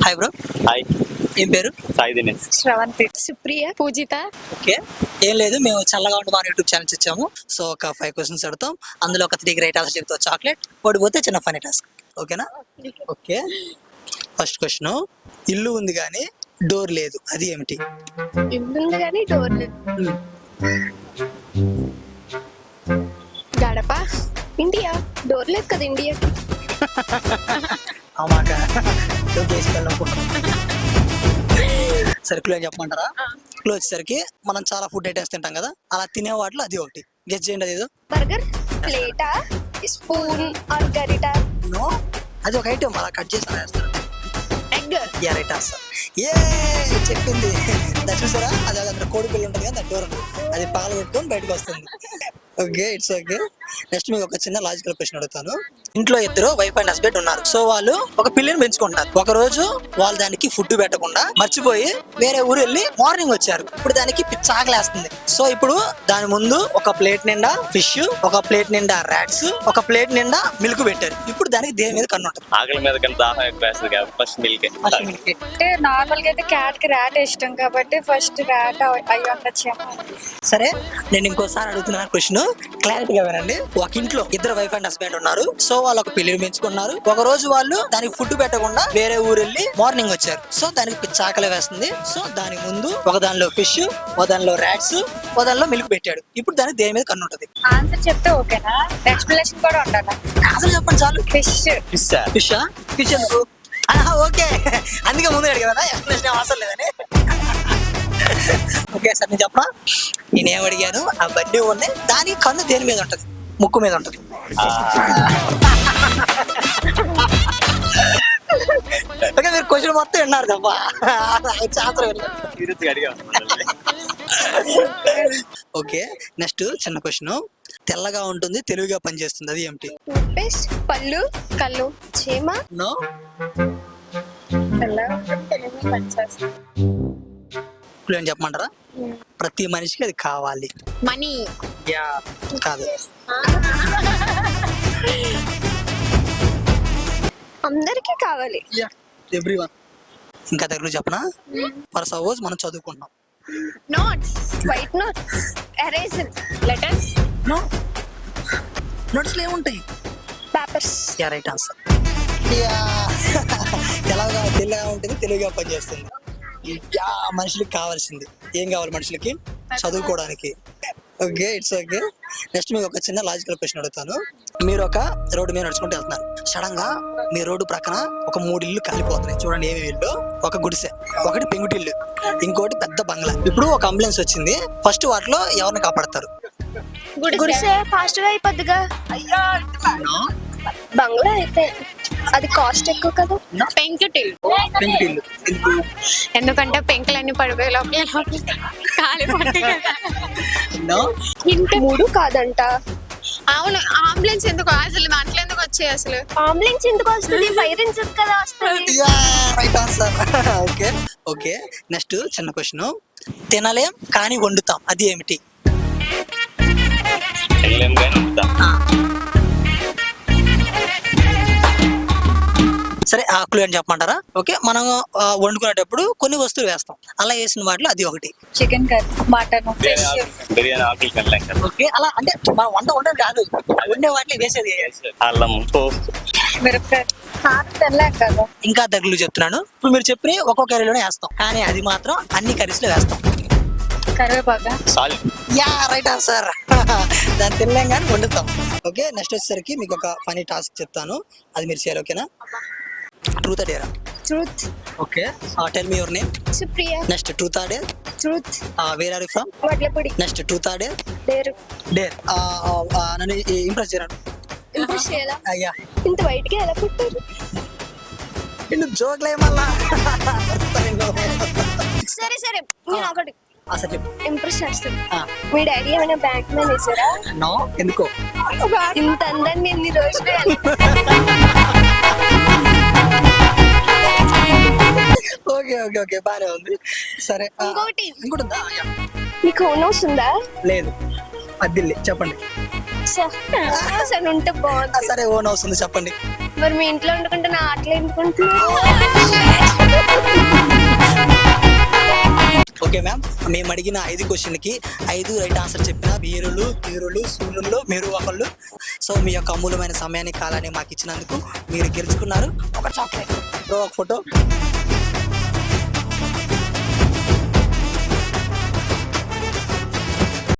Hi bro hi ఏం పేరు? Sai Dinesh. Sravanthi Supriya Poojitha. Okay. ఏం లేదు మేము చల్లగా ఉండి మా యూట్యూబ్ ఛానల్స్ ఇచ్చాము. సో ఒక ఫైవ్ క్వశ్చన్స్ అడుగుతాం. అందులో ఒక త్రీ గ్రేట్ ఆన్సర్ చెప్తాం చాక్లెట్ ఓడిపోతే చిన్న ఫనీ టాస్క్ ఓకేనా? ఓకే. ఫస్ట్ క్వశ్చన్ ఇల్లు ఉంది కానీ డోర్ లేదు. అది ఏమిటి? ఇల్లు ఉంది కానీ డోర్ లేదు. గడప? ఇండియా. డోర్ లేదు కదా ఇండియాకి అమాక సరే క్లో చెప్పమంటారా? క్లో వచ్చేసరికి మనం చాలా ఫుడ్ ఐటమ్స్ తింటాం కదా అలా తినే వాటిలో అది ఒకటి. గెస్ట్ చేయండి అది బర్గర్ ప్లేటా స్పూన్ ఆర్ గరిట నో అది ఒక ఐటమ్ అలా కట్ చేసి వేస్తారు ఎగ్ యా రైట్ ఆన్సర్. ఏ చెప్పింది. చూసారా? అది అందులో కోడి పిల్ల ఉంటుంది కదా డోర్ అది పాలు పెట్టుకొని బయటకు వస్తుంది. ఓకే ఇట్స్ ఓకే నెక్స్ట్ మీకు ఒక చిన్న లాజికల్ క్వశ్చన్ అడుగుతాను. ఇంట్లో ఇద్దరు వైఫ్ అండ్ హస్బెండ్ ఉన్నారు. సో వాళ్ళు ఒక పిల్లిని పెంచుకుంటారు ఒక రోజు వాళ్ళు దానికి ఫుడ్ పెట్టకుండా మర్చిపోయి వేరే ఊరు వెళ్ళి మార్నింగ్ వచ్చారు. ఇప్పుడు దానికి చాకలేస్తుంది సో ఇప్పుడు దాని ముందు ఒక ప్లేట్ నిండా ఫిష్ ఒక ప్లేట్ నిండా ర్యాట్స్ ఒక ప్లేట్ నిండా మిల్క్ పెట్టారు. ఇప్పుడు దానికి దేని మీద కన్ను ఉంటుంది? ఆకలి మీద కన్నా దాహం ఎక్కువ ఫస్ట్ మిల్క్. అంటే నార్మల్గా అయితే క్యాట్కి ర్యాట్ ఇష్టం కాబట్టి ఫస్ట్ ర్యాట్ అయ్యి ఉండొచ్చేమో సరే నేను ఇంకోసారి అడుగుతున్నా క్వశ్చన్ క్లారిటీగా వినండి. ఒక ఇంట్లో ఇద్దరు వైఫ్ అండ్ హస్బెండ్ ఉన్నారు. సో వాళ్ళు ఒక పిల్లిని పెంచుకున్నారు. ఒక రోజు వాళ్ళు దానికి ఫుడ్ పెట్టకుండా వేరే ఊరు వెళ్ళి మార్నింగ్ వచ్చారు. సో దానికి పిచ్చి ఆకలి వేస్తుంది. సో దాని ముందు ఒక దానిలో ఫిష్ ఒక దానిలో ర్యాట్స్ దానిలో మిల్క్ పెట్టాడు. ఇప్పుడు దానికి దేని మీద కన్ను ఉంటుంది ఆన్సర్ చెప్తే ఓకేనా? ఎక్స్ప్లెనేషన్ కూడా ఉండాలా? అసలు చెప్పండి చాలు. ఫిష్ ఫిష్ ఫిష్ ఎందుకు? ఆహా, ఓకే. అందుకే ముందు అడిగారా ఎక్స్ప్లెనేషన్ అవసరం లేదని. ఓకే సార్ నేను చెప్పనా? నేనేం అడిగాను? ఆ బండి ఉన్నాయి దానికి కన్ను దేని మీద ఉంటుంది? ముక్కు మీద ఉంటుంది. ఓకే మీరు క్వశ్చన్ మొత్తం విన్నారు తప్ప. శాస్త్రం ఓకే నెక్స్ట్ చిన్న క్వశ్చన్ తెల్లగా ఉంటుంది తెలుగుగా పనిచేస్తుంది అది ఏమిటి? పేస్ట్ పళ్ళు కళ్ళు చీమ. నో. ఇప్పుడు ఏం చెప్పమంటారా? ప్రతి మనిషికి అది కావాలి. మనీ. యా కాదు. అందరికీ కావాలి. ఎవ్రీ వన్ ఇంకా దగ్గర చెప్పనా? ఫర్ సపోజ్ మనం చదువుకుంటున్నాం. Notes white notes eraser letters no నోట్స్లో ఏముంటాయి? Papers ya right answer ya తెల్లగా తెల్లగా ఉంటుంది తెలుగుగా పనిచేస్తుంది. యా మనుషులకి కావాల్సింది. ఏం కావాలి మనుషులకి? చదువుకోవడానికి. ఓకే ఇట్స్ ఓకే నెక్స్ట్ మీకు ఒక చిన్న లాజికల్ క్వశ్చన్ అడుగుతాను. మీరు ఒక రోడ్డు మీద నడుచుకుంటూ వెళ్తున్నారు. సడన్గా మీ రోడ్డు ప్రక్కన ఒక మూడు ఇల్లు కాలిపోతున్నాయి చూడండి ఏమి ఇల్లు ఒక గుడిసె ఒకటి పెంకుటిల్లు ఇంకోటి పెద్ద బంగ్లా. ఇప్పుడు ఒక అంబులెన్స్ వచ్చింది. ఫస్ట్ వాటిలో ఎవరిని కాపాడతారు? గుడిసే ఫాస్ట్గా అయిపోద్దిగా బంగ్లా అయితే అది కాస్ట్ ఎక్కువ కదా. పెంకుటిల్ పెంకుటిల్లు. ఎందుకు? ఎందుకంటే పెంకులన్నీ పడిపోయే లోపల కాలిపోతాయి కదా. నో. ఇంటి మూడు కాదంట. అవును అంబులెన్స్ ఎందుకు? అసలు దాంట్లో వచ్చాయి అసలు. ఎందుకు వస్తుంది? ఫైర్ ఇంజిన్ కదా వస్తుంది. Right answer okay okay next చిన్న క్వశ్చన్ తినలేం కానీ వండుతాం. అది ఏమిటి? వెళ్ళలేం కానీ ఉంటా సరే ఆకులు అని చెప్పమంటారా? ఓకే మనం వండుకునేటప్పుడు కొన్ని వస్తువులు వేస్తాం. అలా వేసిన వాటిలో అది ఒకటి. చికెన్ కర్రీ మటన్ బిర్యానీ ఆకులు- ఓకే అలా అంటే మన వంట ఉండదు కాదు. వండే వాటిలో వేసేది. అల్లం ఇంకా దగ్గరలు చెప్తున్నాను. ఇప్పుడు మీరు చెప్పిన ఒక్కొక్క కర్రీలోనే వేస్తాం. కానీ అది మాత్రం అన్ని కర్రీస్లో వేస్తాం. కరివేపాక? సాల్ట్. Ya right answer. దాన్ని తినలేం కానీ వండుతాం. ఓకే నెక్స్ట్ వచ్చేసరికి మీకు ఒక ఫనీ టాస్క్ చెప్తాను. అది మీరు చేయాలి ఓకేనా? Truth Dera truth okay tell me your name Supriya. Next truth or dare truth where are from Vadlapudi. Next truth or dare. Dare dare నన్ను ఇంప్రెస్ చేయను ఇంప్రెస్ చేయాలా? అయ్యా ఇంత వైట్గా ఎలా పుట్టారు నిన్ను జోక్లే మళ్ళా. సరే సరే. నేను ఒకటి అసలు చెప్పు. ఇంప్రెస్ చేస్తాను. ఆ, మీ డాడీ ఏమైనా బ్యాంక్ మేనేజరా నో ఎందుకో? ఇంత అందంగా ఎన్ని రోజులు ఓకే బానే ఉంది. సరే ఆ, ఇంకోటి. ఇంకోటి ఉందా? యా. మీకు ఓన్ హౌస్ ఉందా? లేదు. అద్దిల్లి చెప్పండి. ఉంటే బాగుంది. సరే ఓన్ హౌస్ ఉంది చెప్పండి. మరి మీ ఇంట్లో వండుకుంటే నా ఆటలు ఓకే మ్యామ్. మేము అడిగిన ఐదు క్వశ్చన్కి ఐదు రైట్ ఆన్సర్ చెప్పిన వీరులు వీరులు సూర్యులు మీరు ఒకళ్ళు సో మీ యొక్క అమూల్యమైన సమయాన్ని కాలాన్ని మాకు ఇచ్చినందుకు మీరు గెలుచుకున్నారు. ఒక చాక్లెట్. బ్రో ఒక ఫోటో.